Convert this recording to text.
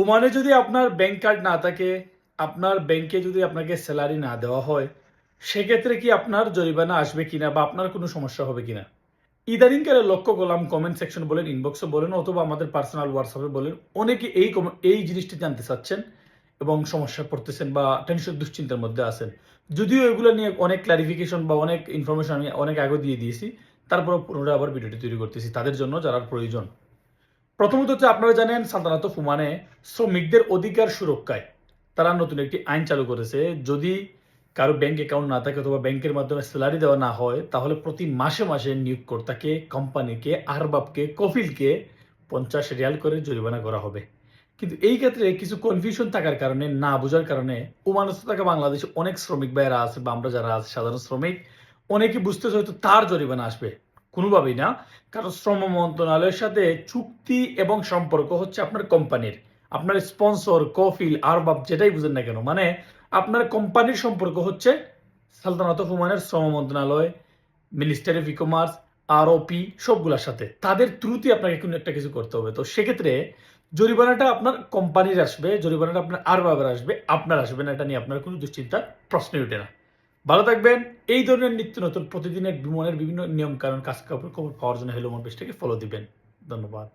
ওমানে যদি আপনার ব্যাংক কার্ড না থাকে, আপনার ব্যাংকে যদি আপনাকে স্যালারি না দেওয়া হয়, সেক্ষেত্রে কি আপনার জরিমানা আসবে কিনা বা আপনার কোনো সমস্যা হবে কিনা? ইদানিংকালে লক্ষ্য করলাম কমেন্ট সেকশন বলেন ইনবক্সে বলেন, অথবা আমাদের পার্সোনাল হোয়াটসঅ্যাপে বলেন, অনেকে এই এই জিনিসটি জানতে চাচ্ছেন এবং সমস্যা পড়তেছেন বা টেনশন দুশ্চিন্তার মধ্যে আছেন। যদিও এগুলো নিয়ে অনেক ক্লারিফিকেশন বা অনেক ইনফরমেশন আমি অনেক আগে দিয়ে দিয়েছি তারপরে পুনরায় আবার ভিডিওটি তৈরি করতেছি, তাদের জন্য যারা প্রয়োজন। প্রথমত হচ্ছে আপনারা জানেন সালতানাত ফুমানে শ্রমিকদের অধিকার সুরক্ষায় তারা নতুন একটি আইন চালু করেছে। যদি কারও ব্যাংক অ্যাকাউন্ট না থাকে অথবা ব্যাংকের মাধ্যমে স্যালারি দেওয়া না হয়, তাহলে প্রতি মাসে মাসে নিয়োগকর্তাকে কোম্পানিকে আরবাবকে কফিলকে পঞ্চাশ রিয়াল করে জরিমানা করা হবে। কিন্তু এই ক্ষেত্রে কিছু কনফিউশন থাকার কারণে, না বোঝার কারণে ওমানস্থ থাকা বাংলাদেশে অনেক শ্রমিক ভাইয়েরা আছে বা আমরা যারা আছে, সাধারণ শ্রমিক, অনেকে বুঝতেছে হয়তো তার জরিমানা আসবে। কোনোভাবেই না। কারণ শ্রম মন্ত্রণালয়ের সাথে চুক্তি এবং সম্পর্ক হচ্ছে আপনার কোম্পানির। আপনার স্পন্সর, কফিল, আরবাব যেটাই বুঝেন না কেন মানে আপনার কোম্পানির সম্পর্ক হচ্ছে সালতানাত হুমানের শ্রম মন্ত্রণালয়, ministry of e commerce ROP সবগুলোর সাথে। তাদের থ্রুতে আপনাকে কোনো একটা কিছু করতে হবে। তো সেক্ষেত্রে জরিমানাটা আপনার কোম্পানির আসবে, জরিমানাটা আপনার আরবাবের আসবে, আপনার আসবে না, এটা নিয়ে আপনার কোনো দুশ্চিন্তার প্রশ্নই ওঠে না। ভালো থাকবেন। এই ধরনের নিত্য নতুন প্রতিদিনের বিমানের বিভিন্ন নিয়ম কারণ কাজ খবর পাওয়ার জন্য হেলো মন পেজটাকে ফলো দিবেন। ধন্যবাদ।